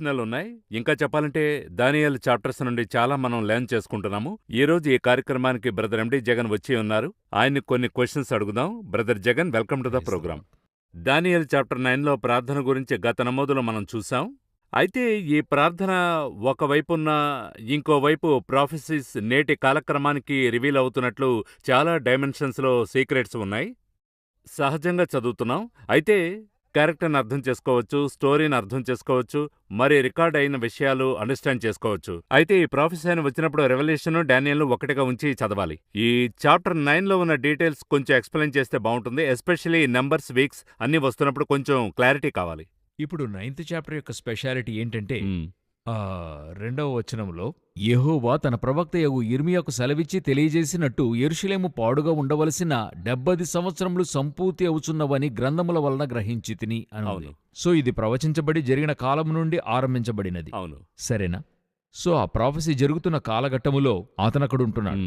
సూచనలున్నాయి. ఇంకా చెప్పాలంటే దానియేలు చాప్టర్స్ నుండి చాలా మనం లెర్న్ చేసుకుంటున్నాము. ఈరోజు ఈ కార్యక్రమానికి బ్రదర్ ఎండి జగన్ వచ్చి ఉన్నారు. ఆయన్ని కొన్ని క్వశ్చన్స్ అడుగుదాం. Brother Jagan welcome to the programme. దానియేలు చాప్టర్ నైన్లో ప్రార్థన గురించి గత నమోదులో మనం చూసాం. అయితే ఈ ప్రార్థన ఒకవైపున్న ఇంకోవైపు ప్రాఫెసీస్ నేటి కాలక్రమానికి రివీల్ అవుతున్నట్లు చాలా డైమెన్షన్స్లో సీక్రెట్స్ ఉన్నాయి. సహజంగా చదువుతున్నాం. అయితే క్యారెక్టర్ని అర్థం చేసుకోవచ్చు, స్టోరీని అర్థం చేసుకోవచ్చు, మరి రికార్డ్ అయిన విషయాలు అండర్స్టాండ్ చేసుకోవచ్చు. అయితే ఈ ప్రాఫెసీ అని వచ్చినప్పుడు రెవల్యూషన్ డానియల్ ఒకటిగా ఉంచి చదవాలి. ఈ చాప్టర్ నైన్లో ఉన్న డీటెయిల్స్ కొంచెం ఎక్స్ప్లెయిన్ చేస్తే బాగుంటుంది. ఎస్పెషల్లీ నెంబర్స్, వీక్స్ అన్నీ వస్తున్నప్పుడు కొంచెం క్లారిటీ కావాలి. ఇప్పుడు నైన్త్ చాప్టర్ యొక్క స్పెషాలిటీ ఏంటంటే రెండవ వచనంలో యెహోవా తన ప్రవక్త యగు ఇర్మియాకు సెలవిచ్చి తెలియజేసినట్టు యెరూషలేము పాడుగా ఉండవలసిన డెబ్బది సంవత్సరములు సంపూర్తి అవుచున్నవని గ్రంథముల వలన గ్రహించి తిని. అవును. సో ఇది ప్రవచించబడి జరిగిన కాలం నుండి ఆరంభించబడినది అవును. సరేనా సో ఆ ప్రాఫెసీ జరుగుతున్న కాలఘట్టములో అతనక్కడుంటున్నాడు.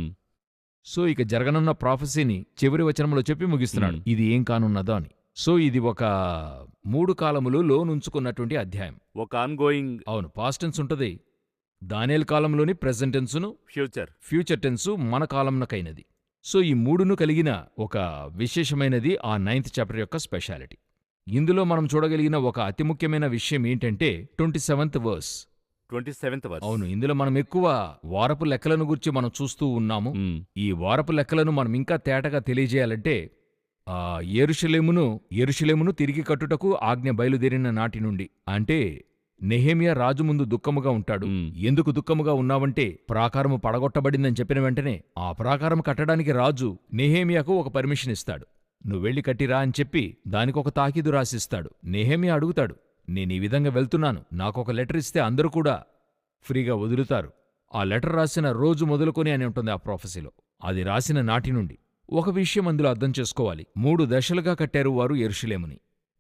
సో ఇక జరగనున్న ప్రాఫెసీని చివరి వచనంలో చెప్పి ముగిస్తున్నాడు. ఇది ఏం కానున్నదో అని సో ఇది ఒక మూడు కాలములు లోనుంచుకున్నటువంటి అధ్యాయం ఒక ఆన్గోయింగ్ అవును పాస్ట్ టెన్స్ ఉంటది దానియల్ కాలంలోని ప్రెజెంట్ టెన్సును ఫ్యూచర్. ఫ్యూచర్ టెన్సు మన కాలంనకైనది సో ఈ మూడును కలిగిన ఒక విశేషమైనది ఆ నైన్త్ చాప్టర్ యొక్క స్పెషాలిటీ ఇందులో మనం చూడగలిగిన ఒక అతి ముఖ్యమైన విషయం ఏంటంటే twenty seventh verse twenty seventh verse. అవును ఇందులో మనం ఎక్కువ వారపు లెక్కలను గురించి మనం చూస్తూ ఉన్నాము. ఈ వారపు లెక్కలను మనం ఇంకా తేటగా తెలియజేయాలంటే ఆ ఎరుషలేమును ఎరుషలేమును తిరిగి కట్టుటకు ఆజ్ఞ బయలుదేరిన నాటి నుండి అంటే నెహేమియా రాజు ముందు దుఃఖముగా ఉంటాడు. ఎందుకు దుఃఖముగా ఉన్నావంటే ప్రాకారము పడగొట్టబడిందని చెప్పిన వెంటనే ఆ ప్రాకారం కట్టడానికి రాజు నెహేమియాకు ఒక పర్మిషన్ ఇస్తాడు. నువ్వెళ్ళి కట్టిరా అని చెప్పి దానికొక తాకీదు రాసిస్తాడు. నెహేమియా అడుగుతాడు నేను ఈ విధంగా వెళ్తున్నాను. నాకొక లెటర్ ఇస్తే అందరూ కూడా ఫ్రీగా వదులుతారు. ఆ లెటర్ రాసిన రోజు మొదలుకొని అని ఉంటుంది ఆ ప్రొఫెసీలో అది రాసిన నాటి నుండి. ఒక విషయం అందులో అర్థం చేసుకోవాలి. మూడు దశలుగా కట్టారు వారు ఎరుషులేముని.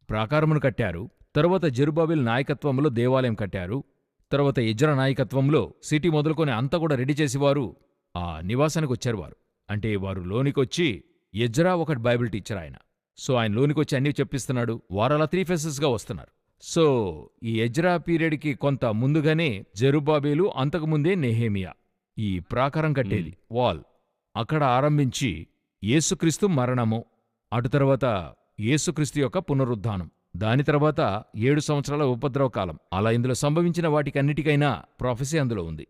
ప్రాకారమును కట్టారు తరువాత జెరుబాబెల్ నాయకత్వంలో దేవాలయం కట్టారు. తర్వాత ఎజ్ర నాయకత్వంలో సిటీ మొదలుకొని అంతా కూడా రెడీ చేసేవారు ఆ నివాసానికి వచ్చారు వారు. అంటే వారు లోనికొచ్చి ఎజ్రా ఒక బైబిల్ టీచర్ ఆయన. సో ఆయన లోనికొచ్చి అన్నీ చెప్పిస్తున్నాడు. వారలా త్రీ ఫేసెస్గా వస్తున్నారు. సో ఈ ఎజ్రా పీరియడ్కి కొంత ముందుగానే జెరుబాబేలు అంతకుముందే నెహేమియా ఈ ప్రాకారం కట్టేది. వాల్ అక్కడ ఆరంభించి యేసుక్రీస్తు మరణము అటు తర్వాత యేసుక్రీస్తు యొక్క పునరుద్ధానం. దాని తర్వాత ఏడు సంవత్సరాల ఉపద్రవ కాలం. అలా ఇందులో సంభవించిన వాటికన్నిటికైనా ప్రాఫెసీ అందులో ఉంది.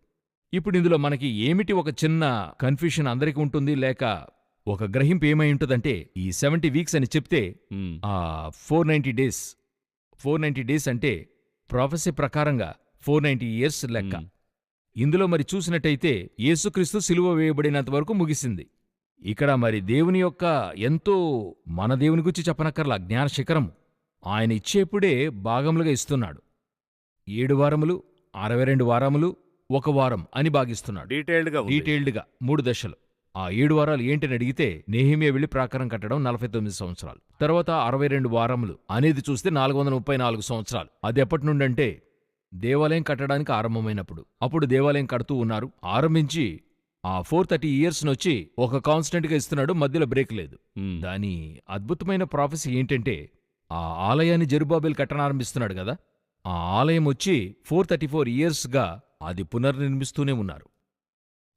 ఇప్పుడు ఇందులో మనకి ఏమిటి ఒక చిన్న కన్ఫ్యూషన్ అందరికీ ఉంటుంది లేక ఒక గ్రహింపు ఏమై ఉంటుందంటే ఈ సెవెంటీ వీక్స్ అని చెప్తే. ఆ four ninety days four ninety days అంటే ప్రాఫెసీ ప్రకారంగా ఫోర్ నైంటీ ఇయర్స్ లెక్క. ఇందులో మరి చూసినట్టయితే యేసుక్రీస్తు సిలువ వేయబడినంత వరకు ముగిసింది. ఇక్కడ మరి దేవుని యొక్క ఎంతో మన దేవుని గురించి చెప్పనక్కర్లా జ్ఞాన శిఖరం ఆయన ఇచ్చేప్పుడే భాగములుగా ఇస్తున్నాడు. ఏడు వారములు అరవై రెండు వారములు ఒక వారం అని భాగిస్తున్నాడు. డీటెయిల్డ్గా. డీటెయిల్డ్గా మూడు దశలు. ఆ ఏడు వారాలు ఏంటని అడిగితే నేహిమియా వెళ్ళి ప్రాకారం కట్టడం నలభై తొమ్మిది సంవత్సరాలు. తర్వాత అరవై రెండు వారములు అనేది చూస్తే నాలుగు వందల ముప్పై నాలుగు సంవత్సరాలు. అది ఎప్పటి నుండంటే దేవాలయం కట్టడానికి ఆరంభమైనప్పుడు. అప్పుడు దేవాలయం కడుతూ ఉన్నారు. ఆరంభించి ఆ ఫోర్ థర్టీ ఇయర్స్ నొచ్చి ఒక కాన్స్టెంట్గా ఇస్తున్నాడు. మధ్యలో బ్రేక్ లేదు. దాని అద్భుతమైన ప్రాఫెసీ ఏంటంటే ఆ ఆలయాన్ని జెరుబాబెల్ కట్టనారంభిస్తున్నాడు కదా? ఆ ఆలయం వచ్చి ఫోర్ థర్టీ ఫోర్ ఇయర్స్గా అది పునర్నిర్మిస్తూనే ఉన్నారు.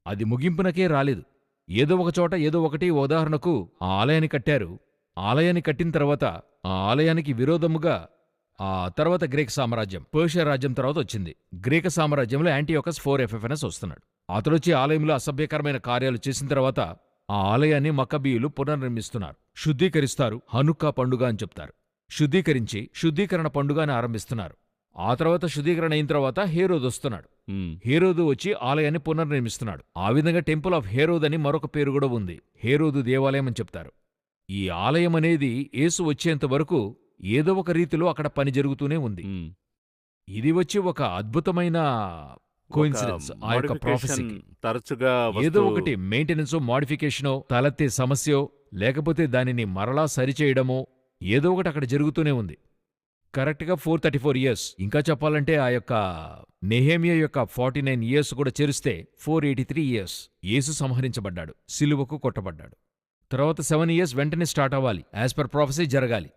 అది ముగింపునకే రాలేదు. ఏదో ఒకచోట ఏదో ఒకటి ఉదాహరణకు ఆ ఆలయాన్ని కట్టారు. ఆలయాన్ని కట్టిన తర్వాత ఆ ఆలయానికి విరోధముగా ఆ తర్వాత గ్రీక్ సామ్రాజ్యం పర్షియా రాజ్యం తర్వాత వచ్చింది. గ్రీక సామ్రాజ్యంలో యాంటీయోకస్ ఫోర్ ఎఫ్ఎఫ్ఎన్ఎస్ వస్తున్నాడు. అతడొచ్చి ఆలయంలో అసభ్యకరమైన కార్యాలు చేసిన తర్వాత ఆ ఆలయాన్ని మకబీయులు పునర్నిర్మిస్తున్నారు. శుద్ధీకరిస్తారు. హనుక్కా పండుగ అని చెప్తారు. శుద్ధీకరించి శుద్ధీకరణ పండుగ అని ఆరంభిస్తున్నారు. ఆ తర్వాత శుద్ధీకరణ అయిన తర్వాత హేరోద్ వస్తున్నాడు. హేరోదు వచ్చి ఆలయాన్ని పునర్నిర్మిస్తున్నాడు. ఆ విధంగా టెంపుల్ ఆఫ్ హేరోద్ అని మరొక పేరు కూడా ఉంది. హేరోదు దేవాలయం అని చెప్తారు. ఈ ఆలయం అనేది యేసు వచ్చేంత వరకు ఏదో ఒక రీతిలో అక్కడ పని జరుగుతూనే ఉంది. ఇది వచ్చి ఒక అద్భుతమైన ఆ యొక్క ప్రాఫెసీకి తరచుగా ఏదో ఒకటి మెయింటెనెన్సో మోడిఫికేషనో తలెత్తే సమస్యో లేకపోతే దానిని మరలా సరిచేయడమో ఏదో ఒకటి అక్కడ జరుగుతూనే ఉంది. కరెక్ట్గా ఫోర్ థర్టీ ఫోర్ ఇయర్స్. ఇంకా చెప్పాలంటే ఆ యొక్క నెహేమియా యొక్క ఫార్టీ నైన్ ఇయర్స్ కూడా చేరిస్తే ఫోర్ ఎయిటీ త్రీ ఇయర్స్. యేసు సంహరించబడ్డాడు. సిలువకు కొట్టబడ్డాడు. తర్వాత సెవెన్ ఇయర్స్ వెంటనే స్టార్ట్ అవ్వాలి. యాజ్ పర్ ప్రొఫెసీ జరగాలి.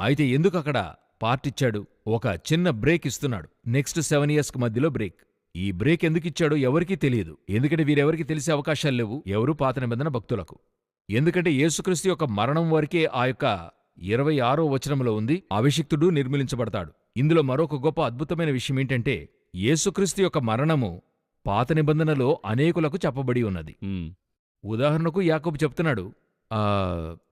అయితే ఎందుకు అక్కడ పార్ట్ ఇచ్చాడు? ఒక చిన్న బ్రేక్ ఇస్తున్నాడు. నెక్స్ట్ సెవెన్ ఇయర్స్కి మధ్యలో బ్రేక్. ఈ బ్రేక్ ఎందుకు ఇచ్చాడో ఎవరికీ తెలియదు. ఎందుకంటే వీరెవరికి తెలిసే అవకాశాలు లేవు. ఎవరు పాత నిబంధన భక్తులకు. ఎందుకంటే యేసుక్రీస్తు యొక్క మరణం వరకే ఆ యొక్క ఇరవై ఆరో వచనంలో ఉంది అభిషిక్తుడు నిర్మూలించబడతాడు. ఇందులో మరొక గొప్ప అద్భుతమైన విషయం ఏంటంటే యేసుక్రీస్తు యొక్క మరణము పాత నిబంధనలో అనేకులకు చెప్పబడి ఉన్నది. ఉదాహరణకు యాకోబు చెప్తున్నాడు ఆ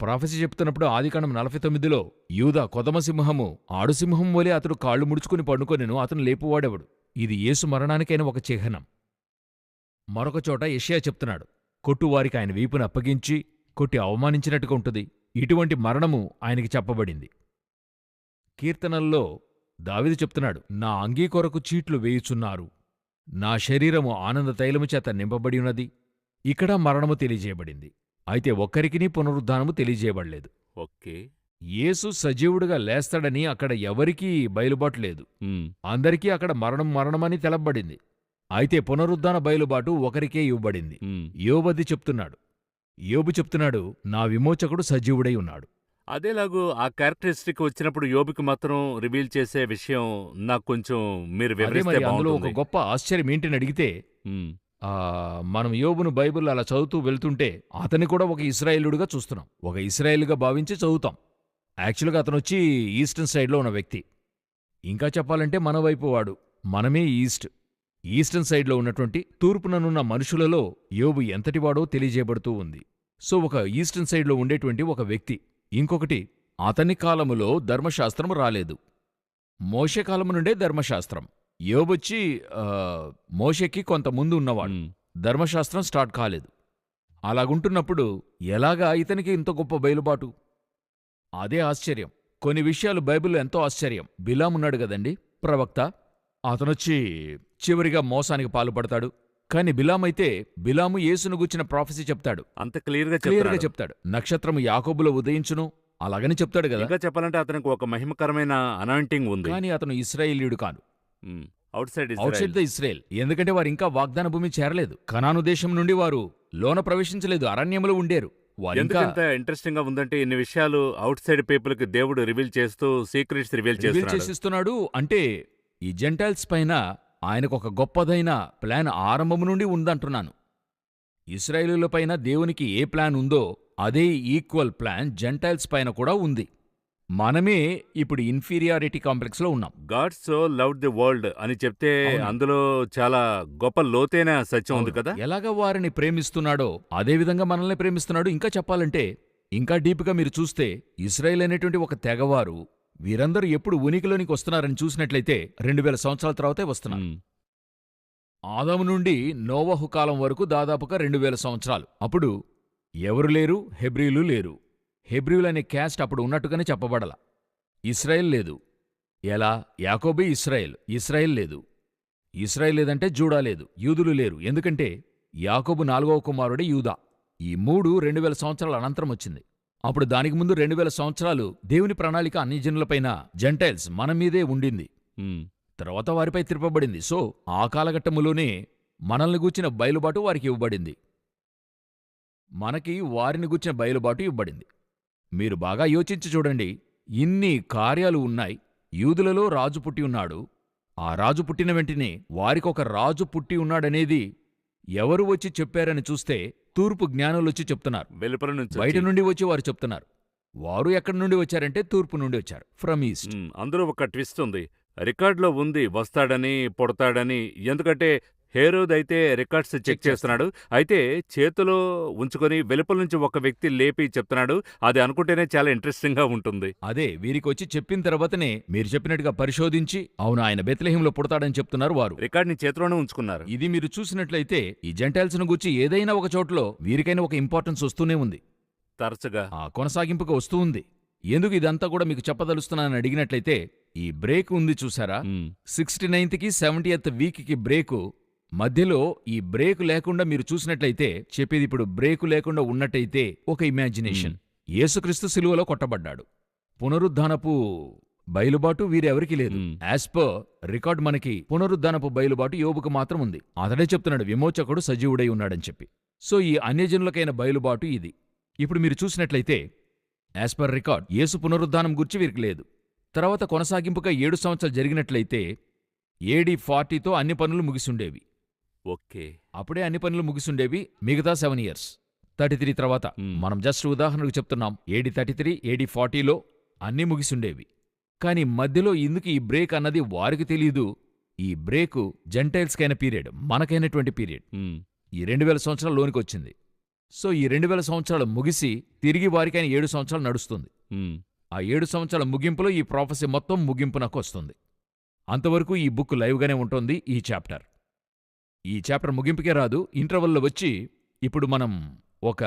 ప్రాఫెసీ చెప్తున్నప్పుడు ఆదికాండం నలభై తొమ్మిదిలో యూదా కొదమసింహము ఆడుసింహం వలె అతడు కాళ్ళు ముడుచుకుని పండుకొనెను అతను లేపువాడెవడు? ఇది యేసు మరణానికైన ఒక చిహ్నం. మరొక చోట యెషయా చెప్తున్నాడు కొట్టువారికి ఆయన వీపును అప్పగించి కొట్టి అవమానించినట్టుగా ఉంటుంది. ఇటువంటి మరణము ఆయనకి చెప్పబడింది. కీర్తనల్లో దావిది చెప్తున్నాడు నా అంగీ కొరకు చీట్లు వేయుచున్నారు. నా శరీరము ఆనంద తైలము చేత నింపబడి ఉన్నది. ఇక్కడ మరణము తెలియజేయబడింది. అయితే ఒక్కరికినీ పునరుద్ధానము తెలియజేయబడలేదు. ఓకే. యేసు సజీవుడుగా లేస్తాడని అక్కడ ఎవరికీ బయలుబాటు లేదు ఉమ్, అందరికీ అక్కడ మరణం మరణమని తెలపబడింది. అయితే పునరుద్ధాన బయలుబాటు ఒకరికే ఇవ్వబడింది. యోబది చెప్తున్నాడు యోబు చెప్తున్నాడు నా విమోచకుడు సజీవుడై ఉన్నాడు. అదేలాగూ ఆ క్యారెక్టరిస్టిక్ వచ్చినప్పుడు యోబుకి మాత్రం రివీల్ చేసే విషయం నాకు కొంచెం మీరు వివరిస్తే అందులో ఒక బాగుంటుంది. గొప్ప ఆశ్చర్యం ఏంటని అడిగితే ఉమ్, ఆ మనం యోబును బైబిల్ అలా చదువుతూ వెళ్తుంటే అతన్ని కూడా ఒక ఇస్రాయేలుడుగా చూస్తున్నాం. ఒక ఇస్రాయేలుగా భావించి చదువుతాం. యాక్చువల్గా అతను వచ్చి ఈస్టర్న్ సైడ్లో ఉన్న వ్యక్తి. ఇంకా చెప్పాలంటే మన వైపు వాడు. మనమే ఈస్ట్. ఈస్టర్న్ సైడ్లో ఉన్నటువంటి తూర్పుననున్న మనుషులలో యోబు ఎంతటివాడో తెలియజేయబడుతూ ఉంది. సో ఒక ఈస్టర్న్ సైడ్లో ఉండేటువంటి ఒక వ్యక్తి ఇంకొకటి అతని కాలములో ధర్మశాస్త్రం రాలేదు. మోషే కాలము నుండే ధర్మశాస్త్రం. యోబొచ్చి మోషేకి కొంత ముందు ఉన్నవాడు. ధర్మశాస్త్రం స్టార్ట్ కాలేదు. అలాగుంటున్నప్పుడు ఎలాగా ఇతనికి ఇంత గొప్ప బయలుబాటు? అదే ఆశ్చర్యం. కొన్ని విషయాలు బైబిల్లో ఎంతో ఆశ్చర్యం. బిలాం ఉన్నాడు గదండి ప్రవక్త. అతనొచ్చి చివరిగా మోసానికి పాల్పడతాడు. కాని బిలాం అయితే బిలాము యేసును గుచ్చిన ప్రాఫెసీ చెప్తాడు. అంత క్లియర్గా క్లియర్గా చెప్తాడు. చెప్తాడు. నక్షత్రము యాకోబులో ఉదయించును అలాగని చెప్తాడు కదా. ఇంకా చెప్పాలంటే అతనికి ఒక మహిమకరమైన అనాయింటింగ్ ఉంది. కానీ అతను ఇస్రాయేలీయుడు కాదు. Outside outside the Israel ఎందుకంటే వారు ఇంకా వాగ్దాన భూమి చేరలేదు. కనాను దేశం నుండి వారు లోన ప్రవేశించలేదు. అరణ్యములో ఉండేరు. ఎందుకంత ఇంట్రెస్టింగ్గా ఉందంటే ఇన్ని విషయాలు అవుట్ సైడ్ పీపుల్కి దేవుడు రివీల్ చేస్తూ సీక్రెట్స్ రివీల్ చేస్తున్నాడు. అంటే ఈ జెంటైల్స్ పైన ఆయనకు ఒక గొప్పదైన ప్లాన్ ఆరంభము నుండి ఉందంటున్నాను. ఇస్రాయేలుల పైన దేవునికి ఏ ప్లాన్ ఉందో అదే ఈక్వల్ ప్లాన్ జెంటైల్స్ పైన కూడా ఉంది. మనమే ఇప్పుడు ఇన్ఫీరియారిటీ కాంప్లెక్స్లో ఉన్నాం. God so love the world అని చెప్తే. అందులో చాలా గొప్ప లోతైన సత్యం ఉంది కదా? ఎలాగ వారిని ప్రేమిస్తున్నాడో అదే విధంగా మనల్ని ప్రేమిస్తున్నాడు. ఇంకా చెప్పాలంటే ఇంకా డీప్గా మీరు చూస్తే ఇస్రాయేల్ అనేటువంటి ఒక తెగవారు వీరందరూ ఎప్పుడు ఉనికిలోనికి వస్తున్నారని చూసినట్లయితే రెండు వేల సంవత్సరాల తర్వాతే వస్తున్నారు. ఆదాము నుండి నోవహు కాలం వరకు దాదాపుగా రెండు వేల సంవత్సరాలు. అప్పుడు ఎవరు లేరు? హెబ్రీలు లేరు. హెబ్రీలు అనే క్యాస్ట్ అప్పుడు ఉన్నట్టుగానే చెప్పబడల. ఇస్రాయేల్ లేదు. ఎలా? యాకోబే ఇస్రాయేల్. ఇస్రాయేల్ లేదు. ఇస్రాయేల్ లేదంటే జూడా లేదు. యూదులు లేరు. ఎందుకంటే యాకోబు నాలుగవ కుమారుడే యూదా. ఈ మూడు రెండు వేల సంవత్సరాల అనంతరం వచ్చింది. అప్పుడు దానికి ముందు రెండు వేల సంవత్సరాలు దేవుని ప్రణాళిక అన్ని జనులపైన జెంటైల్స్ మన మీదే ఉండింది. తర్వాత వారిపై తిరపబడింది సో ఆ కాలఘట్టములోనే మనల్ని గూర్చిన బయలుబాటు వారికి ఇవ్వబడింది. మనకి వారిని గూర్చిన బయలుబాటు ఇవ్వబడింది. మీరు బాగా యోచించి చూడండి. ఇన్ని కార్యాలు ఉన్నాయి. యూదులలో రాజు పుట్టి ఉన్నాడు. ఆ రాజు పుట్టిన వెంటనే వారికొక రాజు పుట్టి ఉన్నాడనేది ఎవరు వచ్చి చెప్పారని చూస్తే తూర్పు జ్ఞానులొచ్చి చెప్తున్నారు. వెలుపల నుంచి బయట. నుండి వచ్చి వారు చెప్తున్నారు. వారు ఎక్కడి నుండి వచ్చారంటే తూర్పు నుండి వచ్చారు. From east. అందులో ఒక ట్విస్ట్ ఉంది. రికార్డులో ఉంది వస్తాడని పుడతాడని ఎందుకంటే హేరోద్ అయితే రికార్డ్స్ చెక్ చేస్తున్నాడు. అయితే చేతిలో ఉంచుకొని వెలుపల నుంచి ఒక వ్యక్తి లేపి చెప్తున్నాడు. అది అనుకుంటేనే చాలా ఇంట్రెస్టింగ్గా ఉంటుంది. అదే వీరికి వచ్చి చెప్పిన తర్వాతనే మీరు చెప్పినట్టుగా పరిశోధించి అవును ఆయన బెత్లెహేంలో పుడతాడని చెప్తున్నారు వారు. రికార్డ్ని చేతిలోనే ఉంచుకున్నారు. ఇది మీరు చూసినట్లయితే ఈ జెంటైల్స్ను గురించి ఏదైనా ఒక చోట్లో వీరికైనా ఒక ఇంపార్టెన్స్ వస్తూనే ఉంది. తరచుగా. ఆ కొనసాగింపుగా వస్తూ ఉంది. ఎందుకు ఇదంతా కూడా మీకు చెప్పదలుస్తున్నానని అడిగినట్లయితే ఈ బ్రేక్ ఉంది చూసారా? సిక్స్టీ నైన్త్కి సెవెంటీయత్ వీక్కి బ్రేకు మధ్యలో ఈ బ్రేక్ లేకుండా మీరు చూసినట్లయితే చెప్పేది ఇప్పుడు బ్రేకు లేకుండా ఉన్నట్టయితే ఒక ఇమాజినేషన్. యేసుక్రీస్తు సిలువలో కొట్టబడ్డాడు. పునరుద్ధానపు బయలుబాటు వీరెవరికి లేదు. యాజ్ పర్ రికార్డ్ మనకి పునరుద్ధానపు బయలుబాటు యోబుకు మాత్రం ఉంది. అతడే చెప్తున్నాడు విమోచకుడు సజీవుడై ఉన్నాడని చెప్పి. సో ఈ అన్యజనులకైన బయలుబాటు ఇది. ఇప్పుడు మీరు చూసినట్లయితే యాజ్ పర్ రికార్డ్ యేసు పునరుద్ధానం గురించి వీరికి లేదు. తర్వాత కొనసాగింపుగా ఏడు సంవత్సరాలు జరిగినట్లయితే ఏడి ఫార్టీతో అన్ని పనులు ముగిసుండేవి. ఓకే. అప్పుడే అన్ని పనులు ముగిసుండేవి మిగతా సెవెన్ ఇయర్స్. థర్టీ త్రీ తర్వాత. మనం జస్ట్ ఉదాహరణకు చెప్తున్నాం. ఏడి థర్టీ త్రీ ఏడి ఫార్టీలో అన్నీ ముగిసుండేవి. కానీ మధ్యలో ఇందుకు ఈ బ్రేక్ అన్నది వారికి తెలియదు ఈ బ్రేకు జెంటైల్స్కైన పీరియడ్ మనకైనటువంటి పీరియడ్. ఈ రెండు వేల సంవత్సరాల లోనికి వచ్చింది సో ఈ రెండు వేల సంవత్సరాలు ముగిసి తిరిగి వారికైన ఏడు సంవత్సరాలు నడుస్తుంది. ఆ ఏడు సంవత్సరాల ముగింపులో ఈ ప్రాఫెసీ మొత్తం ముగింపునకు వస్తుంది. అంతవరకు ఈ బుక్ లైవ్గానే ఉంటుంది ఈ చాప్టర్. ఈ చాప్టర్ ముగింపుకే రాదు ఇంటర్వెల్లో వచ్చి ఇప్పుడు మనం ఒక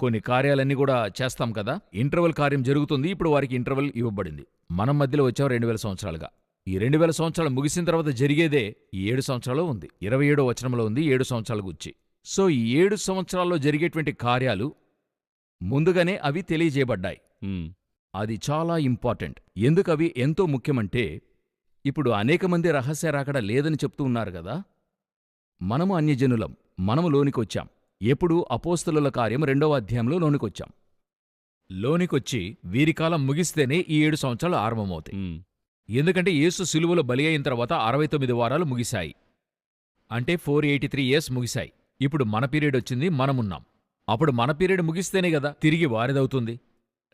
కొన్ని కార్యాలన్నీ కూడా చేస్తాం కదా. ఇంటర్వెల్ కార్యం జరుగుతుంది ఇప్పుడు వారికి ఇంటర్వెల్ ఇవ్వబడింది. మనం మధ్యలో వచ్చాం రెండు వేల సంవత్సరాలుగా. ఈ రెండు వేల సంవత్సరాలు ముగిసిన తర్వాత జరిగేదే ఈ ఏడు సంవత్సరాలు ఉంది. ఇరవై ఏడో వచనంలో ఉంది ఏడు సంవత్సరాల గురించి సో ఈ ఏడు సంవత్సరాల్లో జరిగేటువంటి కార్యాలు ముందుగానే అవి తెలియజేయబడ్డాయి. అది చాలా ఇంపార్టెంట్. ఎందుకు అవి ఎంతో ముఖ్యమంటే ఇప్పుడు అనేక మంది రహస్య రాకడ లేదని చెప్తూ ఉన్నారు కదా. మనము అన్యజనులం మనము లోనికొచ్చాం. ఎప్పుడు అపోస్తలుల కార్యం రెండవ అధ్యాయంలో లోనికొచ్చాం. లోనికొచ్చి వీరి కాలం ముగిస్తేనే ఈ ఏడు సంవత్సరాలు ఆరంభమవుతాయి. ఎందుకంటే యేసు సిలువలో బలి అయిన తర్వాత అరవై తొమ్మిది వారాలు ముగిశాయి. అంటే ఫోర్ ఎయిటీ త్రీ ఇయర్స్ ముగిశాయి. ఇప్పుడు మన పీరియడ్ వచ్చింది మనమున్నాం. అప్పుడు మన పీరియడ్ ముగిస్తేనే కదా తిరిగి వారిదవుతుంది.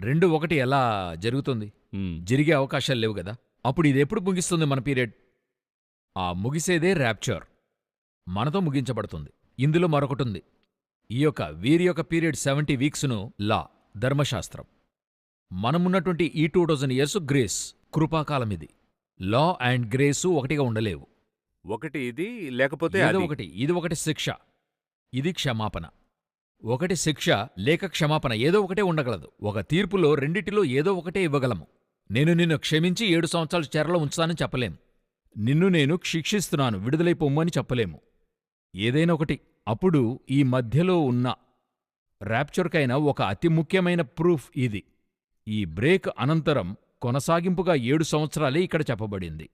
రెండు ఒకటి ఎలా జరుగుతుంది? జరిగే అవకాశాలు లేవు కదా. అప్పుడు ఇది ఎప్పుడు ముగిస్తుంది మన పీరియడ్? ఆ ముగిసేదే ర్యాప్చర్. మనతో ముగించబడుతుంది. ఇందులో మరొకటుంది. ఈ యొక్క వీరి యొక్క పీరియడ్ సెవెంటీ వీక్స్ను లా ధర్మశాస్త్రం. మనమున్నటువంటి ఈ టూ థౌజండ్ ఇయర్స్ గ్రేస్ కృపాకాలం ఇది. లా అండ్ గ్రేసు ఒకటిగా ఉండలేవు. ఒకటి ఇది లేకపోతే అది. ఒకటి ఇది ఒకటి శిక్ష. ఇది క్షమాపణ. ఒకటి శిక్ష లేక క్షమాపణ ఏదో ఒకటే ఉండగలదు. ఒక తీర్పులో రెండిటిలో ఏదో ఒకటే ఇవ్వగలము. నేను నిన్ను క్షమించి ఏడు సంవత్సరాలు చెరలో ఉంచుతానని చెప్పలేం నిన్ను నేను శిక్షిస్తున్నాను విడుదలై పొమ్మని చెప్పలేము. ఏదైనా ఒకటి అప్పుడు ఈ మధ్యలో ఉన్న ర్యాప్చర్కైన ఒక అతి ముఖ్యమైన ప్రూఫ్ ఇది. ఈ బ్రేక్ అనంతరం కొనసాగింపుగా ఏడు సంవత్సరాలే ఇక్కడ చెప్పబడింది.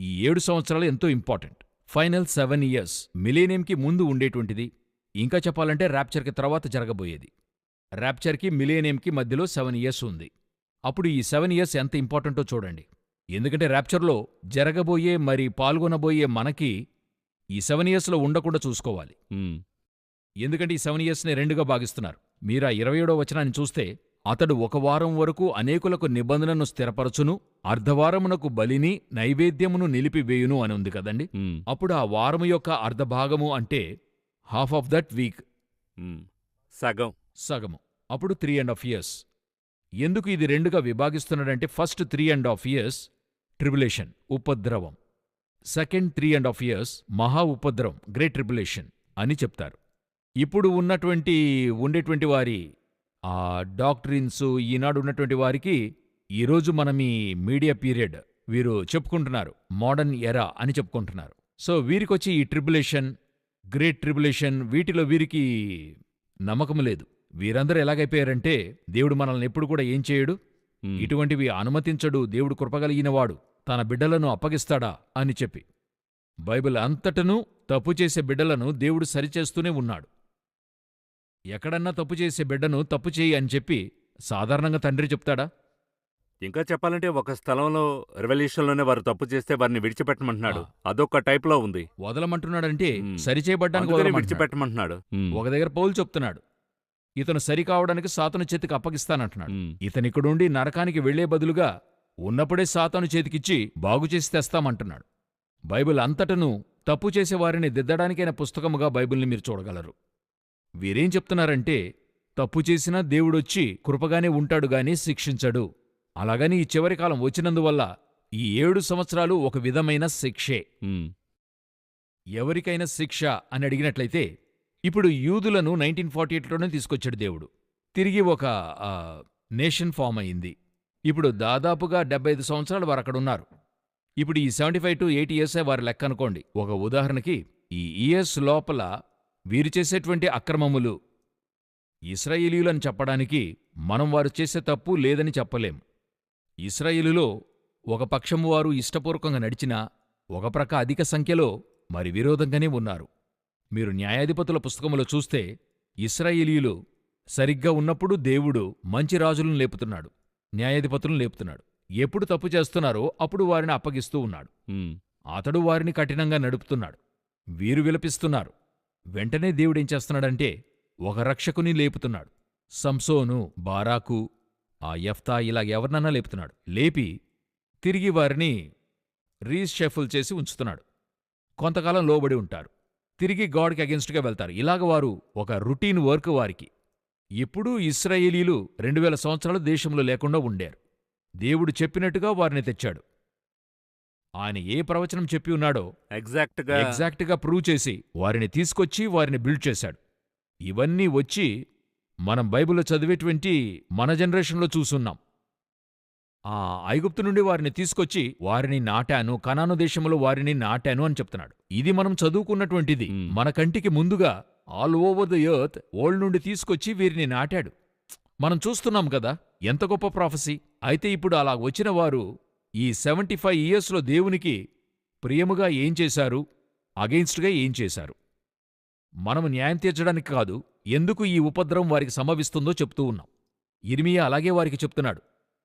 ఈ ఏడు సంవత్సరాలు ఎంతో ఇంపార్టెంట్. ఫైనల్ సెవెన్ ఇయర్స్ మిలేనియంకి ముందు ఉండేటువంటిది. ఇంకా చెప్పాలంటే ర్యాప్చర్కి తర్వాత జరగబోయేది. ర్యాప్చర్కి మిలేనియంకి మధ్యలో సెవెన్ ఇయర్స్ ఉంది. అప్పుడు ఈ సెవెన్ ఇయర్స్ ఎంత ఇంపార్టెంటో చూడండి. ఎందుకంటే ర్యాప్చర్లో జరగబోయే మరి పాల్గొనబోయే మనకి ఈ సెవెన్ ఇయర్స్లో ఉండకుండా చూసుకోవాలి. ఎందుకంటే ఈ సెవెన్ ఇయర్స్ని రెండుగా భాగిస్తున్నారు. మీరు ఆ ఇరవై ఏడో వచనాన్ని చూస్తే అతడు ఒక వారం వరకు అనేకులకు నిబంధనను స్థిరపరచును అర్ధవారమునకు బలిని నైవేద్యమును నిలిపివేయును అని ఉంది కదండి. అప్పుడు ఆ వారము యొక్క అర్ధభాగము అంటే హాఫ్ ఆఫ్ దట్ వీక్. సగం. సగము. అప్పుడు త్రీ అండ్ హాఫ్ ఇయర్స్. ఎందుకు ఇది రెండుగా విభాగిస్తున్నాడంటే first three and half years tribulation ఉపద్రవం. Second three and half years మహా ఉపద్రవం గ్రేట్ ట్రిబులేషన్ అని చెప్తారు. ఇప్పుడు ఉన్నటువంటి ఉండేటువంటి వారి ఆ డాక్టరీన్స్ ఈనాడు ఉన్నటువంటి వారికి ఈరోజు మనం ఈ మీడియా పీరియడ్ వీరు చెప్పుకుంటున్నారు మోడర్న్ ఎరా అని చెప్పుకుంటున్నారు. సో వీరికొచ్చి ఈ ట్రిబులేషన్ గ్రేట్ ట్రిబులేషన్ వీటిలో వీరికి నమ్మకం లేదు. వీరందరూ ఎలాగైపోయారంటే దేవుడు మనల్ని ఎప్పుడు కూడా ఏం చేయడు ఇటువంటివి అనుమతించడు దేవుడు కృపగలిగినవాడు తన బిడ్డలను అప్పగిస్తాడా? అని చెప్పి. బైబిల్ అంతటను తప్పు చేసే బిడ్డలను దేవుడు సరిచేస్తూనే ఉన్నాడు. ఎక్కడన్నా తప్పు చేసే బిడ్డను తప్పు చేయి అని చెప్పి సాధారణంగా తండ్రి చెప్తాడా? ఇంకా చెప్పాలంటే ఒక స్థలంలో రెవల్యూషన్లోనే వారు తప్పు చేస్తే వారిని విడిచిపెట్టమంటున్నాడు. అదొక టైప్లో ఉంది. వదలమంటున్నాడంటే. సరిచేయబడ్డానికి. విడిచిపెట్టమంటున్నాడు. ఒక దగ్గర పౌలు చెప్తున్నాడు. ఇతను సరి కావడానికి సాతను చేతికి అప్పగిస్తానంటున్నాడు. ఇతనిక్కడుండి నరకానికి వెళ్ళే బదులుగా ఉన్నప్పుడే సాతాను చేతికిచ్చి బాగుచేసి తెస్తామంటున్నాడు. బైబిల్ అంతటను తప్పు చేసే వారిని దిద్దడానికైన పుస్తకముగా బైబిల్ని మీరు చూడగలరు. వీరేం చెప్తున్నారంటే తప్పు చేసినా దేవుడొచ్చి కృపగానే ఉంటాడు గాని శిక్షించడు. అలాగని ఈ చివరి కాలం వచ్చినందువల్ల ఈ ఏడు సంవత్సరాలు ఒక విధమైన శిక్షే. ఎవరికైనా శిక్ష అని అడిగినట్లయితే ఇప్పుడు యూదులను నైన్టీన్ ఫార్టీ ఎయిట్లోనే తీసుకొచ్చాడు దేవుడు. తిరిగి ఒక నేషన్ ఫామ్ అయింది ఇప్పుడు దాదాపుగా డెబ్బై ఐదు సంవత్సరాలు వారు అక్కడ ఉన్నారు ఇప్పుడు ఈ సెవెంటీ ఫైవ్ టు ఎయిటీ ఇయర్సే వారి లెక్క అనుకోండి. ఒక ఉదాహరణకి ఈ ఇయర్స్ లోపల వీరు చేసేటువంటి అక్రమములు ఇస్రాయేలీయులని చెప్పడానికి మనం వారు చేసే తప్పు లేదని చెప్పలేం. ఇస్రాయేలులో ఒక పక్షము వారు ఇష్టపూర్వకంగా నడిచినా ఒక ప్రక్క అధిక సంఖ్యలో మరి విరోధంగానే ఉన్నారు. మీరు న్యాయాధిపతుల పుస్తకములో చూస్తే ఇస్రాయేలీయులు సరిగ్గా ఉన్నప్పుడు దేవుడు మంచి రాజులను లేపుతున్నాడు న్యాయాధిపతులను లేపుతున్నాడు. ఎప్పుడు తప్పు చేస్తున్నారో అప్పుడు వారిని అప్పగిస్తూ ఉన్నాడు. అతడు వారిని కఠినంగా నడుపుతున్నాడు. వీరు విలపిస్తున్నారు. వెంటనే దేవుడేం చేస్తున్నాడంటే ఒక రక్షకుని లేపుతున్నాడు. సంసోను బారాకు ఆ యఫ్తా ఇలా ఎవరినన్నా లేపుతున్నాడు. లేపి తిరిగి వారిని రీషెఫుల్ చేసి ఉంచుతున్నాడు. కొంతకాలం లోబడి ఉంటారు. తిరిగి గాడ్కి అగెన్స్ట్గా వెళ్తారు. ఇలాగ వారు ఒక రుటీన్ వర్క్ వారికి. ఎప్పుడూ ఇస్రాయేలీలు రెండు వేల సంవత్సరాలు దేశంలో లేకుండా ఉండారు. దేవుడు చెప్పినట్టుగా వారిని తెచ్చాడు. ఆయన ఏ ప్రవచనం చెప్పి ఉన్నాడో ఎగ్జాక్ట్గా ఎగ్జాక్ట్గా ప్రూవ్ చేసి వారిని తీసుకొచ్చి వారిని బిల్డ్ చేశాడు. ఇవన్నీ వచ్చి మనం బైబిల్లో చదివేటువంటి మన జనరేషన్లో చూసున్నాం. ఆ ఐగుప్తు నుండి వారిని తీసుకొచ్చి వారిని నాటాను కనాను దేశంలో వారిని నాటాను అని చెప్తున్నాడు. ఇది మనం చదువుకున్నటువంటిది. మన కంటికి ముందుగా all over the earth old నుండి తీసుకొచ్చి వీరిని నాటాడు. మనం చూస్తున్నాం కదా ఎంత గొప్ప ప్రాఫెసీ అయితే ఇప్పుడు అలా వచ్చిన వారు ఈ సెవెంటీ ఫైవ్ ఇయర్స్లో దేవునికి ప్రియముగా ఏం చేశారు? అగెయిన్స్ట్గా ఏం చేశారు? మనము న్యాయం తీర్చడానికి కాదు ఎందుకు ఈ ఉపద్రవం వారికి సంభవిస్తుందో చెప్తూ ఉన్నాం. ఇర్మియా అలాగే వారికి చెప్తున్నాడు.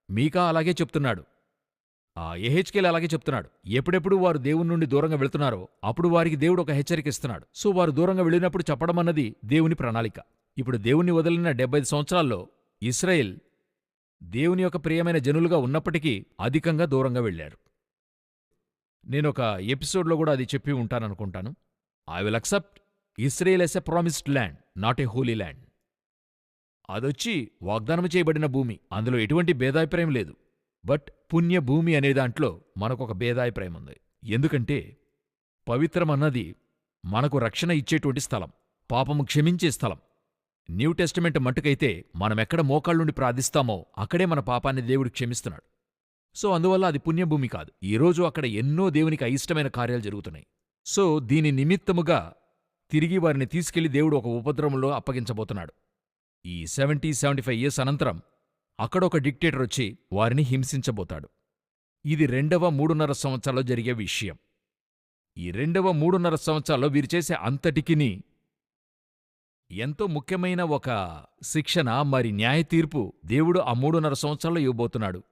మీకా అలాగే చెప్తున్నాడు. ఆ ఎహెచ్కేలు అలాగే చెప్తున్నాడు. ఎప్పుడెప్పుడు వారు దేవుని నుండి దూరంగా వెళుతున్నారో అప్పుడు వారికి దేవుడు ఒక హెచ్చరిక ఇస్తున్నాడు సో వారు దూరంగా వెళ్ళినప్పుడు చెప్పడం అన్నది దేవుని ప్రణాళిక. ఇప్పుడు దేవుణ్ణి వదిలిన డెబ్బై సంవత్సరాల్లో ఇస్రాయిల్ దేవుని యొక్క ప్రియమైన జనులుగా ఉన్నప్పటికీ అధికంగా దూరంగా వెళ్ళారు. నేనొక ఎపిసోడ్లో కూడా అది చెప్పి ఉంటాననుకుంటాను. I will accept Israel as a promised land not a holy land అదొచ్చి వాగ్దానం చేయబడిన భూమి. అందులో ఎటువంటి భేదాభిప్రాయం లేదు. బట్ పుణ్యభూమి అనే దాంట్లో మనకొక భేదాభిప్రాయం ఉంది. ఎందుకంటే పవిత్రమన్నది మనకు రక్షణ ఇచ్చేటువంటి స్థలం. పాపము క్షమించే స్థలం. న్యూ టెస్టిమెంట్ మట్టుకైతే మనమెక్కడ మోకాళ్ళుండి ప్రార్థిస్తామో అక్కడే మన పాపాన్ని దేవుడు క్షమిస్తున్నాడు. సో అందువల్ల అది పుణ్యభూమి కాదు. ఈరోజు అక్కడ ఎన్నో దేవునికి అయిష్టమైన కార్యాలు జరుగుతున్నాయి. సో దీని నిమిత్తముగా తిరిగి వారిని తీసుకెళ్ళి దేవుడు ఒక ఉపద్రవంలో అప్పగించబోతున్నాడు. ఈ సెవెంటీ సెవెంటీ ఫైవ్ ఇయర్స్ అనంతరం అక్కడ ఒక డిక్టేటర్ వచ్చి వారిని హింసించబోతాడు. ఇది రెండవ మూడున్నర సంవత్సరాల్లో జరిగే విషయం. ఈ రెండవ మూడున్నర సంవత్సరాల్లో వీరు చేసే అంతటికిని ఎంతో ముఖ్యమైన ఒక శిక్షణ మరి న్యాయ తీర్పు దేవుడు ఆ మూడున్నర సంవత్సరాల్లో ఇవ్వబోతున్నాడు.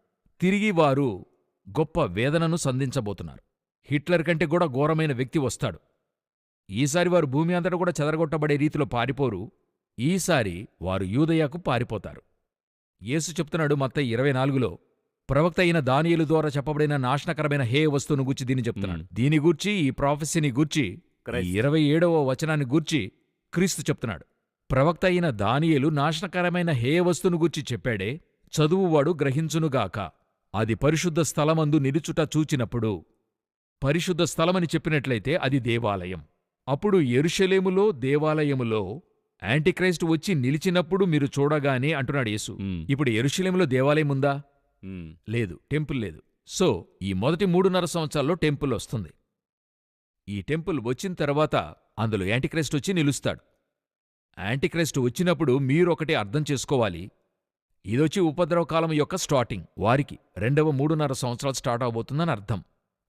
తిరిగి వారు గొప్ప వేదనను సంధించబోతున్నారు. హిట్లర్ కంటే కూడా ఘోరమైన వ్యక్తి వస్తాడు. ఈసారి వారు భూమి అంతటా కూడా చెదరగొట్టబడే రీతిలో పారిపోరు. ఈసారి వారు యూదయకు పారిపోతారు. యేసు చెప్తున్నాడు మత్త ఇరవై నాలుగులో ప్రవక్త అయిన దానియేలు ద్వారా చెప్పబడిన నాశనకరమైన హే వస్తువును గూర్చి దీన్ని చెప్తున్నాడు. దీని గూర్చి ఈ ప్రాఫెసీని గూర్చి. ఇరవై ఏడవ వచనాన్ని గూర్చి క్రీస్తు చెప్తున్నాడు. ప్రవక్త అయిన దానియేలు నాశనకరమైన హే వస్తువును గూర్చి చెప్పాడే చదువువాడు గ్రహించునుగాక అది పరిశుద్ధ స్థలమందు నిలుచుట చూచినప్పుడు పరిశుద్ధ స్థలమని చెప్పినట్లయితే అది దేవాలయం. అప్పుడు ఎరుషలేములో దేవాలయములో యాంటిక్రైస్ట్ వచ్చి నిలిచినప్పుడు మీరు చూడగానే అంటున్నాడు యేసు. ఇప్పుడు ఎరుషలేములో దేవాలయం ఉందా? లేదు టెంపుల్ లేదు. సో ఈ మొదటి మూడున్నర సంవత్సరాల్లో టెంపుల్ వస్తుంది. ఈ టెంపుల్ వచ్చిన తర్వాత అందులో యాంటిక్రైస్ట్ వచ్చి నిలుస్తాడు. యాంటిక్రైస్ట్ వచ్చినప్పుడు మీరొకటి అర్థం చేసుకోవాలి. ఇదొచ్చి ఉపద్రవకాలం యొక్క స్టార్టింగ్ వారికి రెండవ మూడున్నర సంవత్సరాలు స్టార్ట్ అవబోతుందని అర్థం.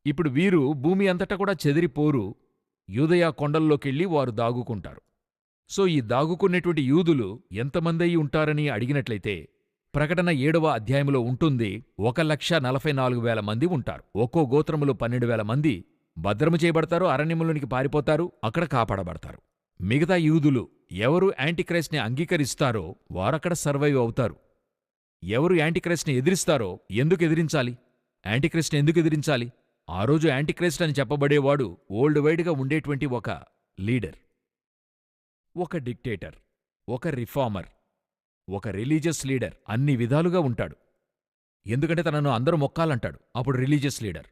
ఇప్పుడు వీరు భూమి అంతటా కూడా చెదిరిపోరు. యూదయ కొండల్లోకెళ్ళి వారు దాగుకుంటారు. సో ఈ దాగుకున్నటువంటి యూదులు ఎంతమందయి ఉంటారని అడిగినట్లయితే ప్రకటన ఏడవ అధ్యాయంలో ఉంటుంది ఒక లక్ష నలభై నాలుగు వేల మంది ఉంటారు. ఒక్కో గోత్రములో పన్నెండు వేల మంది భద్రము చేయబడతారు అరణ్యములోనికి పారిపోతారు అక్కడ కాపాడబడతారు. మిగతా యూదులు ఎవరు యాంటీక్రైస్ట్ని అంగీకరిస్తారో వారక్కడ సర్వైవ్ అవుతారు. ఎవరు యాంటీక్రైస్ట్ని ఎదిరిస్తారో ఎందుకు ఎదిరించాలి? యాంటీక్రైస్ట్ని ఎందుకు ఎదిరించాలి? ఆ రోజు యాంటీక్రైస్ట్ అని చెప్పబడేవాడు ఓల్డ్ వైడ్గా ఉండేటువంటి ఒక లీడర్. ఒక డిక్టేటర్ ఒక రిఫార్మర్ ఒక రిలీజియస్ లీడర్ అన్ని విధాలుగా ఉంటాడు. ఎందుకంటే తనను అందరూ మొక్కాలంటాడు. అప్పుడు రిలీజియస్ లీడర్.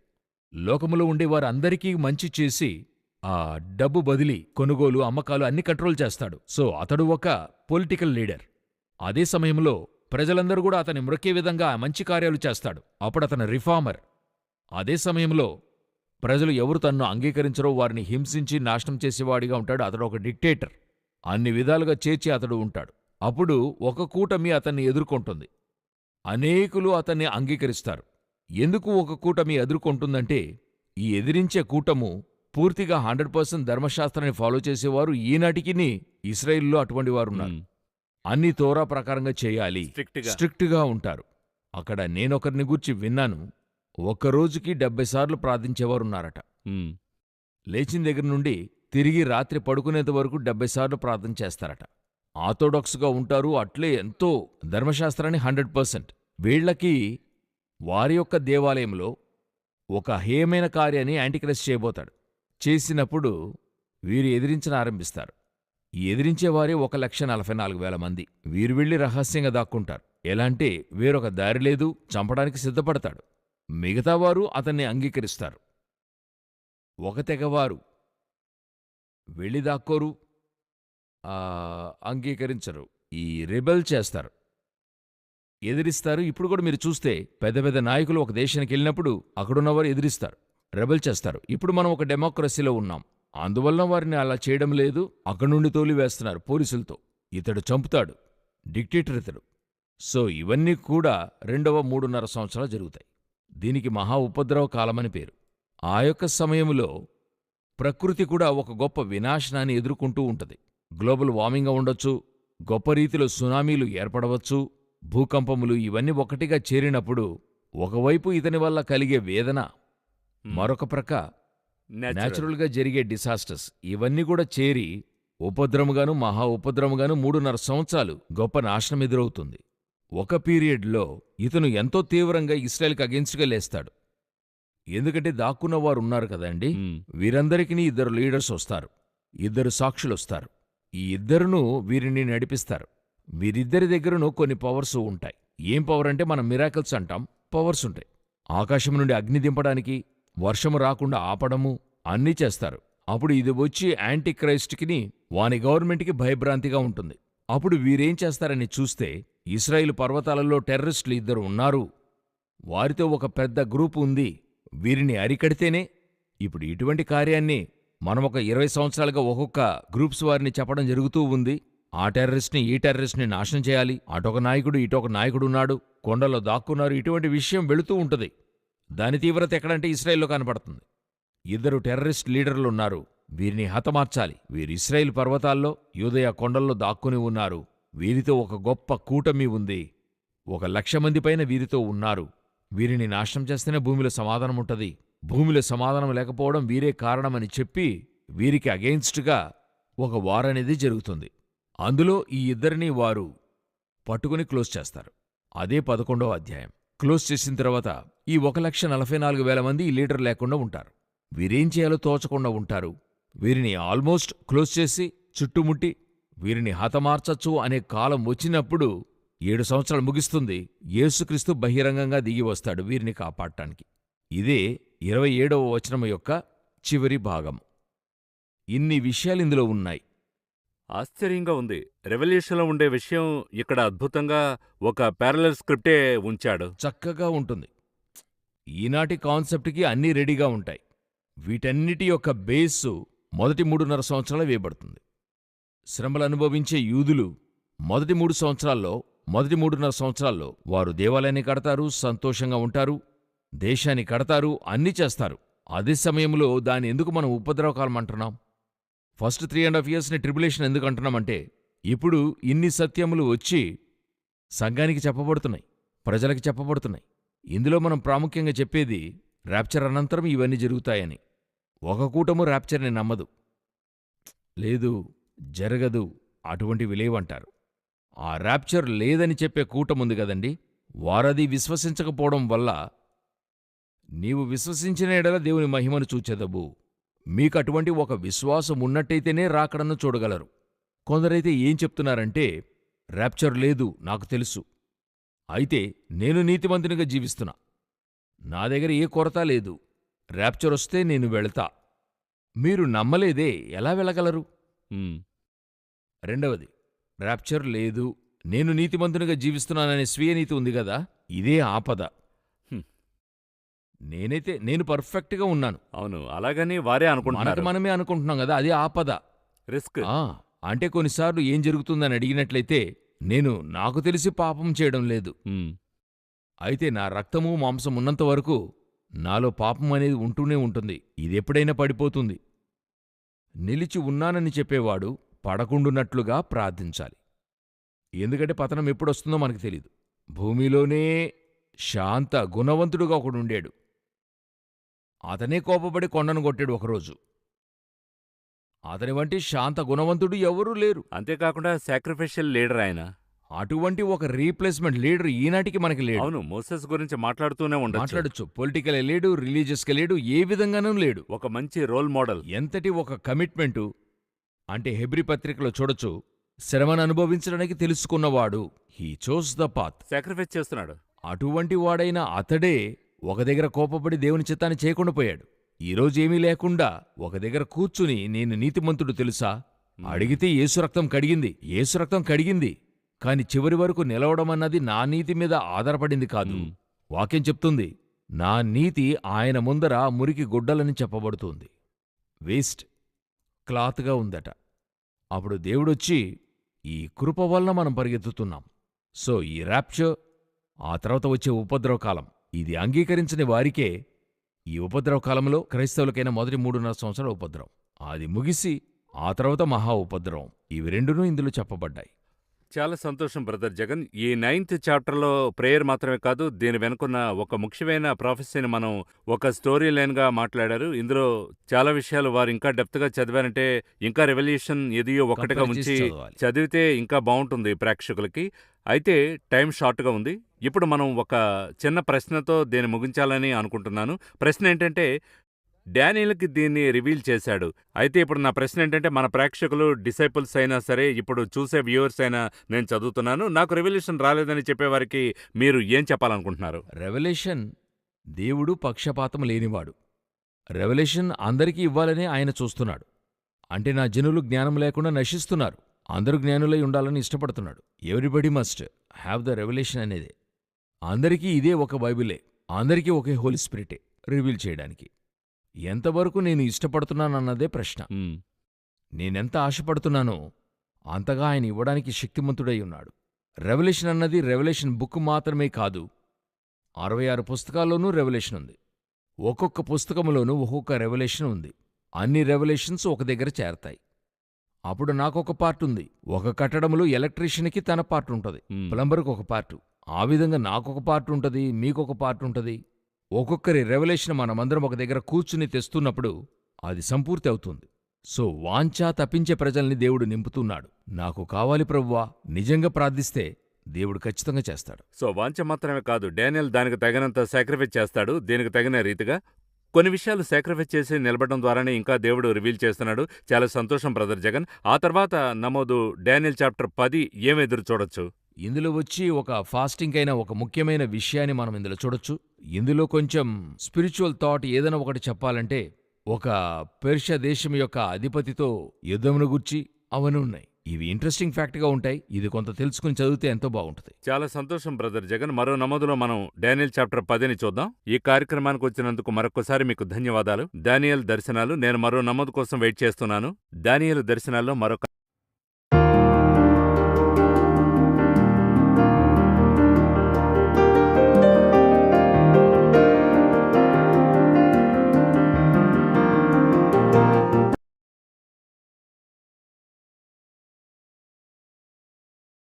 లోకములో ఉండేవారు అందరికీ మంచి చేసి ఆ డబ్బు బదిలీ కొనుగోలు అమ్మకాలు అన్ని కంట్రోల్ చేస్తాడు. సో అతడు ఒక పొలిటికల్ లీడర్. అదే సమయంలో ప్రజలందరూ కూడా అతని మ్రొక్కే విధంగా మంచి కార్యాలు చేస్తాడు. అప్పుడు అతను రిఫార్మర్. అదే సమయంలో ప్రజలు ఎవరు తన్ను అంగీకరించరో వారిని హింసించి నాశనం చేసేవాడిగా ఉంటాడు. అతడు ఒక డిక్టేటర్. అన్ని విధాలుగా చేర్చి అతడు ఉంటాడు. అప్పుడు ఒక కూటమి అతన్ని ఎదుర్కొంటుంది. అనేకులు అతన్ని అంగీకరిస్తారు. ఎందుకు ఒక కూటమి ఎదుర్కొంటుందంటే ఈ ఎదిరించే కూటము పూర్తిగా హండ్రెడ్ పర్సెంట్ ధర్మశాస్త్రాన్ని ఫాలో చేసేవారు ఈనాటికి ఇస్రాయిల్లో అటువంటి వారు ఉన్నారు ఉమ్, అన్ని తోరా ప్రకారంగా చేయాలి. స్ట్రిక్ట్గా. ఉంటారు. అక్కడ నేనొకరిని గూర్చి విన్నాను. ఒక్కరోజుకి డెబ్బై సార్లు ప్రార్థించేవారున్నారట. లేచిన దగ్గర నుండి తిరిగి రాత్రి పడుకునేంత వరకు డెబ్బై సార్లు ప్రార్థన చేస్తారట. ఆర్థోడాక్స్గా ఉంటారు అట్లే ఎంతో ధర్మశాస్త్రాన్ని హండ్రెడ్ పర్సెంట్. వీళ్ళకి వారి యొక్క దేవాలయంలో ఒక హేయమైన కార్యాన్ని యాంటిక్రైస్ట్ చేయబోతాడు. చేసినప్పుడు వీరు ఎదిరించిన ఆరంభిస్తారు. ఎదిరించేవారే ఒక లక్ష నలభై నాలుగు వేల మంది. వీరు వెళ్ళి రహస్యంగా దాక్కుంటారు. ఎలా అంటే వేరొక దారి లేదు చంపడానికి సిద్ధపడతాడు. మిగతావారు అతన్ని అంగీకరిస్తారు. ఒక తెగవారు. వెళ్ళి దాక్కోరు. ఆ, అంగీకరించరు. ఈ రెబెల్ చేస్తారు. ఎదిరిస్తారు. ఇప్పుడు కూడా మీరు చూస్తే పెద్ద పెద్ద నాయకులు ఒక దేశానికి వెళ్ళినప్పుడు అక్కడున్నవారు ఎదిరిస్తారు. రెబెల్ చేస్తారు. ఇప్పుడు మనం ఒక డెమోక్రసీలో ఉన్నాం. అందువల్ల వారిని అలా చేయడం లేదు. అక్కడి నుండి తోలివేస్తున్నారు పోలీసులతో. ఇతడు చంపుతాడు. డిక్టేటర్ ఇతడు. సో ఇవన్నీ కూడా రెండవ మూడున్నర సంవత్సరాలు జరుగుతాయి. దీనికి మహా ఉపద్రవ కాలమని పేరు. ఆ యొక్క సమయంలో ప్రకృతి కూడా ఒక గొప్ప వినాశనాన్ని ఎదుర్కొంటూ ఉంటుంది. గ్లోబల్ వార్మింగ్ ఉండొచ్చు గొప్ప రీతిలో సునామీలు ఏర్పడవచ్చు భూకంపములు ఇవన్నీ ఒకటిగా చేరినప్పుడు ఒకవైపు ఇతని వల్ల కలిగే వేదన మరొక ప్రక్క natural. న్యాచురల్గా జరిగే డిసాస్టర్స్ ఇవన్నీ కూడా చేరి ఉపద్రముగాను మహా ఉపద్రముగాను మూడున్నర సంవత్సరాలు గొప్ప నాశనం ఎదురవుతుంది. ఒక పీరియడ్లో ఇతను ఎంతో తీవ్రంగా ఇస్రాయల్కి అగెన్స్ట్గా లేస్తాడు. ఎందుకంటే దాక్కున్నవారు ఉన్నారు కదండి వీరందరికీ ఇద్దరు లీడర్స్ వస్తారు. ఇద్దరు సాక్షులొస్తారు ఈ ఇద్దరును వీరిని నడిపిస్తారు. వీరిద్దరి దగ్గరను కొన్ని పవర్స్ ఉంటాయి. ఏం పవర్ అంటే మనం మిరాకిల్స్ అంటాం. పవర్స్ ఉంటాయి. ఆకాశం నుండి అగ్ని దింపడానికి వర్షము రాకుండా ఆపడము అన్నీ చేస్తారు. అప్పుడు ఇది వచ్చి యాంటీ క్రైస్ట్కి వాని గవర్నమెంట్కి భయభ్రాంతిగా ఉంటుంది. అప్పుడు వీరేం చేస్తారని చూస్తే ఇస్రాయిల్ పర్వతాలలో టెర్రరిస్టులు ఇద్దరు ఉన్నారు. వారితో ఒక పెద్ద గ్రూప్ ఉంది. వీరిని అరికడితేనే ఇప్పుడు ఇటువంటి కార్యాన్ని మనమొక ఇరవై సంవత్సరాలుగా ఒక్కొక్క గ్రూప్స్ వారిని చెప్పడం జరుగుతూ ఉంది. ఆ టెర్రరిస్ట్ని ఈ టెర్రరిస్ట్ని నాశనం చేయాలి. అటొక నాయకుడు ఇటొక నాయకుడు ఉన్నాడు. కొండలో దాక్కున్నారు. ఇటువంటి విషయం వెళుతూ ఉంటుంది. దాని తీవ్రత ఎక్కడంటే ఇస్రాయిల్లో కనపడుతుంది. ఇద్దరు టెర్రరిస్ట్ లీడర్లు ఉన్నారు. వీరిని హతమార్చాలి. వీరు ఇస్రాయిల్ పర్వతాల్లో యూదయ కొండల్లో దాక్కుని ఉన్నారు. వీరితో ఒక గొప్ప కూటమి ఉంది. ఒక లక్ష మంది పైన వీరితో ఉన్నారు. వీరిని నాశనం చేస్తేనే భూమిలో సమాధానం ఉంటది. భూమిలో సమాధానం లేకపోవడం వీరే కారణమని చెప్పి వీరికి అగెయిన్స్ట్గా ఒక వార్ అనేది జరుగుతుంది. అందులో ఈ ఇద్దరిని వారు పట్టుకుని క్లోజ్ చేస్తారు. అదే పదకొండవ అధ్యాయం. క్లోజ్ చేసిన తర్వాత ఈ ఒక లక్ష నలభై నాలుగు వేల మంది లీటర్ లేకుండా ఉంటారు. వీరేం చేయాలో తోచకుండా ఉంటారు. వీరిని ఆల్మోస్ట్ క్లోజ్ చేసి చుట్టుముట్టి వీరిని హతమార్చచ్చు అనే కాలం వచ్చినప్పుడు ఏడు సంవత్సరాలు ముగిస్తుంది. యేసుక్రీస్తు బహిరంగంగా దిగి వస్తాడు వీరిని కాపాడటానికి. ఇదే ఇరవై ఏడవ వచనం యొక్క చివరి భాగం. ఇన్ని విషయాలు ఇందులో ఉన్నాయి. ఆశ్చర్యంగా ఉంది. రెవల్యూషన్లో ఉండే విషయం ఇక్కడ అద్భుతంగా ఒక ప్యారలల్ స్క్రిప్టే ఉంచాడు. చక్కగా ఉంటుంది. ఈనాటి కాన్సెప్ట్కి అన్నీ రెడీగా ఉంటాయి. వీటన్నిటి యొక్క బేసు మొదటి మూడున్నర సంవత్సరాలు వేయబడుతుంది. శ్రమలు అనుభవించే యూదులు మొదటి మూడు సంవత్సరాల్లో మొదటి మూడున్నర సంవత్సరాల్లో వారు దేవాలయాన్ని కడతారు సంతోషంగా ఉంటారు దేశాన్ని కడతారు అన్నీ చేస్తారు. అదే సమయంలో దాన్ని ఎందుకు మనం ఉపద్రవకాలం అంటున్నాం? ఫస్ట్ త్రీ అండ్ హాఫ్ ఇయర్స్ని ట్రిబులేషన్ ఎందుకు అంటున్నామంటే ఇప్పుడు ఇన్ని సత్యములు వచ్చి సంఘానికి చెప్పబడుతున్నాయి ప్రజలకు చెప్పబడుతున్నాయి. ఇందులో మనం ప్రాముఖ్యంగా చెప్పేది ర్యాప్చర్ అనంతరం ఇవన్నీ జరుగుతాయని. ఒక కూటము ర్యాప్చర్ని నమ్మదు. లేదు జరగదు అటువంటివి లేవంటారు. ఆ ర్యాప్చర్ లేదని చెప్పే కూటముంది కదండి. వారది విశ్వసించకపోవడం వల్ల నీవు విశ్వసించిన ఎడల దేవుని మహిమను చూచెదవు. మీకు అటువంటి ఒక విశ్వాసం ఉన్నట్టయితేనే రాకడను చూడగలరు. కొందరైతే ఏం చెప్తున్నారంటే ర్యాప్చర్ లేదు నాకు తెలుసు. అయితే నేను నీతిమంతునిగా జీవిస్తున్నా. నా దగ్గర ఏ కొరత లేదు. ర్యాప్చర్ వస్తే నేను వెళతా. మీరు నమ్మలేదే ఎలా వెళ్ళగలరు? రెండవది ర్యాప్చర్ లేదు. నేను నీతిమంతునిగా జీవిస్తున్నాననే స్వీయనీతి ఉంది కదా? ఇదే ఆపద. నేనైతే నేను పర్ఫెక్ట్గా ఉన్నాను. అవును. అలాగని వారే మనకు అనుకుంటున్నారు మనమే అనుకుంటున్నాం కదా? అది ఆపద. రిస్క్. ఆ, అంటే కొన్నిసార్లు ఏం జరుగుతుందని అడిగినట్లయితే నేను నాకు తెలిసి పాపం చేయడం లేదు. అయితే నా రక్తము మాంసం ఉన్నంత వరకు నాలో పాపం అనేది ఉంటూనే ఉంటుంది. ఇది ఎప్పుడైనా పడిపోతుంది. నిలిచి ఉన్నానని చెప్పేవాడు పడకుండున్నట్లుగా ప్రార్థించాలి. ఎందుకంటే పతనం ఎప్పుడొస్తుందో మనకు తెలియదు భూమిలోనే శాంత గుణవంతుడుగా ఒకడుండాడు అతనే కోపపడి కొండను కొట్టాడు ఒకరోజు. అతని వంటి శాంత గుణవంతుడు ఎవరూ లేరు. అంతేకాకుండా సాక్రిఫిషియల్ లీడర్ ఆయన. అటువంటి ఒక రీప్లేస్మెంట్ లీడర్ ఈనాటికి మనకి లేడు. అవును మోసెస్ గురించి మాట్లాడుతూనే ఉండొచ్చు. మాట్లాడొచ్చు. పొలిటికల్ లేడు రిలీజియస్గా లేడు ఏ విధంగానూ లేడు. ఒక మంచి రోల్ మోడల్ ఎంతటి ఒక కమిట్మెంటు అంటే హెబ్రి పత్రికలో చూడొచ్చు శ్రమను అనుభవించడానికి తెలుసుకున్నవాడు he chose the path sacrifice చేస్తున్నాడు. అటువంటి వాడైన అతడే ఒక దగ్గర కోపపడి దేవుని చిత్తాన్ని చేయకుండా పోయాడు. ఈరోజు ఏమీ లేకుండా ఒక దగ్గర కూర్చుని నేను నీతిమంతుడు తెలుసా? అడిగితే ఏసు రక్తం కడిగింది ఏసు రక్తం కడిగింది. కాని చివరి వరకు నిలవడం అన్నది నా నీతి మీద ఆధారపడింది కాదు. వాక్యం చెప్తుంది నా నీతి ఆయన ముందర మురికి గుడ్డలని చెప్పబడుతుంది. వేస్ట్ క్లాత్గా ఉందట. అప్పుడు దేవుడొచ్చి ఈ కృప వలన మనం పరిగెత్తుతున్నాం. సో ఈ ర్యాప్చర్ ఆ తర్వాత వచ్చే ఉపద్రవ కాలం ఇది అంగీకరించని వారికే ఈ ఉపద్రవ కాలంలో క్రైస్తవులకైన మొదటి మూడున్నర సంవత్సరాల ఉపద్రవం. అది ముగిసి ఆ తర్వాత మహా ఉపద్రవం. ఇవి రెండునూ ఇందులో చెప్పబడ్డాయి. చాలా సంతోషం బ్రదర్ జగన్. ఈ నైన్త్ చాప్టర్లో ప్రేయర్ మాత్రమే కాదు దీని వెనుకున్న ఒక ముఖ్యమైన ప్రాఫెసీని మనం ఒక స్టోరీ లైన్గా మాట్లాడారు. ఇందులో చాలా విషయాలు వారు ఇంకా డెప్త్గా చదివారంటే ఇంకా రెవల్యూషన్ ఎదియో ఒకటిగా ఉంచి. చదివితే ఇంకా బాగుంటుంది ప్రేక్షకులకి. అయితే టైం షార్ట్గా ఉంది. ఇప్పుడు మనం ఒక చిన్న ప్రశ్నతో దీన్ని ముగించాలని అనుకుంటున్నాను. ప్రశ్న ఏంటంటే డానియల్కి దీన్ని రివీల్ చేశాడు. అయితే ఇప్పుడు నా ప్రశ్న ఏంటంటే మన ప్రేక్షకులు డిసైపుల్స్ అయినా సరే ఇప్పుడు చూసే వ్యూవర్స్ అయినా నేను చదువుతున్నాను. నాకు రెవల్యూషన్ రాలేదని చెప్పేవారికి మీరు ఏం చెప్పాలనుకుంటున్నారు? రెవల్యూషన్ దేవుడు పక్షపాతం లేనివాడు. రెవల్యూషన్ అందరికీ ఇవ్వాలని ఆయన చూస్తున్నాడు. అంటే నా జనులు జ్ఞానం లేకుండా నశిస్తున్నారు. అందరూ జ్ఞానులై ఉండాలని ఇష్టపడుతున్నాడు. Everybody must have the revolution అనేది. అందరికీ ఇదే ఒక బైబిలే. అందరికీ ఒకే హోలీ స్పిరిటే రివీల్ చేయడానికి. ఎంతవరకు నేను ఇష్టపడుతున్నానన్నదే ప్రశ్న. నేనెంత ఆశపడుతున్నానో అంతగా ఆయన ఇవ్వడానికి శక్తిమంతుడై ఉన్నాడు. రెవల్యూషన్ అన్నది రెవల్యూషన్ బుక్ మాత్రమే కాదు అరవై ఆరు పుస్తకాల్లోనూ రెవల్యూషన్ ఉంది. ఒక్కొక్క పుస్తకంలోనూ ఒక్కొక్క రెవల్యూషన్ ఉంది. అన్ని రెవల్యూషన్స్ ఒక దగ్గర చేరతాయి. అప్పుడు నాకొక పార్ట్ ఉంది. ఒక కట్టడంలో ఎలక్ట్రీషియన్కి తన పార్ట్ ఉంటుంది. ప్లంబర్కి ఒక పార్టు. ఆ విధంగా నాకొక పార్ట్ ఉంటుంది మీకొక పార్ట్ ఉంటుంది. ఒక్కొక్కరి రెవల్యూషన్ మనమందరం ఒక దగ్గర కూర్చుని తెస్తున్నప్పుడు అది సంపూర్తి అవుతుంది. సో వాంఛా తప్పించే ప్రజల్ని దేవుడు నింపుతున్నాడు. నాకు కావాలి ప్రవ్వా నిజంగా ప్రార్థిస్తే దేవుడు ఖచ్చితంగా చేస్తాడు. సో వాంఛ మాత్రమే కాదు డానియల్ దానికి తగినంత సాక్రిఫైస్ చేస్తాడు. దీనికి తగిన రీతిగా కొన్ని విషయాలు సాక్రిఫైస్ చేసి నిలబడడం ద్వారానే ఇంకా దేవుడు రివీల్ చేస్తున్నాడు. చాలా సంతోషం బ్రదర్ జగన్. ఆ తర్వాత నమోదు డానియల్ చాప్టర్ పది ఏమెదురు చూడొచ్చు? ఇందులో వచ్చి ఒక ఫాస్టింగ్ అయిన ఒక ముఖ్యమైన విషయాన్ని మనం ఇందులో చూడొచ్చు. ఇందులో కొంచెం స్పిరిచువల్ థాట్ ఏదైనా ఒకటి చెప్పాలంటే ఒక పెర్షియా దేశం యొక్క అధిపతితో యుద్ధమును గుర్చి అవన్నీ ఉన్నాయి. ఇవి ఇంట్రెస్టింగ్ ఫ్యాక్ట్గా ఉంటాయి. ఇది కొంత తెలుసుకుని చదివితే ఎంతో బాగుంటుంది. చాలా సంతోషం బ్రదర్ జగన్. మరో నమోదులో మనం డానియల్ చాప్టర్ పదిని చూద్దాం. ఈ కార్యక్రమానికి వచ్చినందుకు మరొకసారి మీకు ధన్యవాదాలు. డానియల్ దర్శనాలు నేను మరో నమోదు కోసం వెయిట్ చేస్తున్నాను. డానియల్ దర్శనాల్లో మరొక